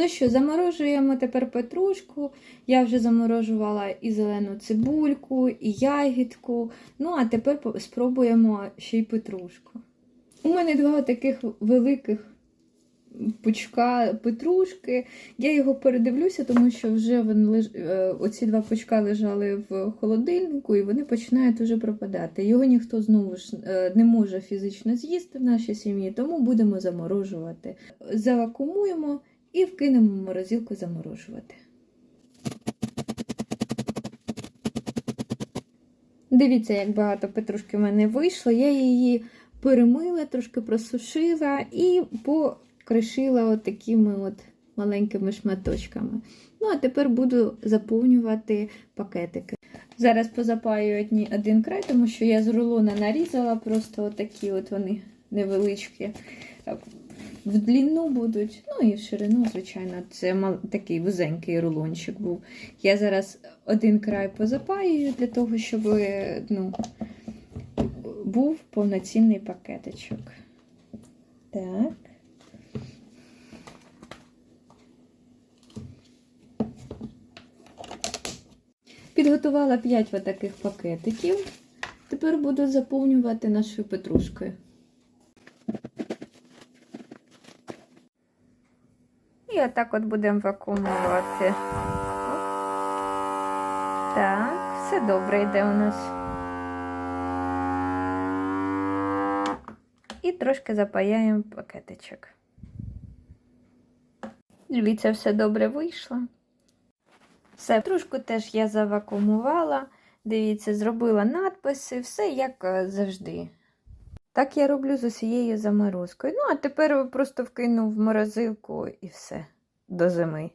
Ну що, заморожуємо тепер петрушку. Я вже заморожувала і зелену цибульку, і ягідку. Ну, а тепер спробуємо ще й петрушку. У мене два таких великих пучка петрушки. Я його передивлюся, тому що вже вони е, оці два пучка лежали в холодильнику і вони починають уже пропадати. Його ніхто знову ж е, не може фізично з'їсти в нашій сім'ї, тому будемо заморожувати. Завакумуємо і вкинемо в морозилку заморожувати. Дивіться, як багато петрушки в мене вийшло. Я її перемила, трошки просушила і покришила от такими от маленькими шматочками. Ну, а тепер буду заповнювати пакетики. Зараз позапаю одні, один край, тому що я з рулона нарізала просто отакі от вони невеличкі. В длину будуть, ну і в ширину, звичайно, це мал- такий вузенький рулончик був. Я зараз один край позапаюю для того, щоб ну, був повноцінний пакетичок. Так. Підготувала 5 отаких пакетиків. Тепер буду заповнювати нашою петрушкою. І отак от будемо вакуумувати. Так, все добре йде у нас. І трошки запаяємо пакетичок. Дивіться, все добре вийшло. Все, трошку теж я завакуумувала. Дивіться, зробила надписи, все як е, завжди. Так я роблю з усією заморозкою. Ну, а тепер просто вкину в морозилку і все до зими.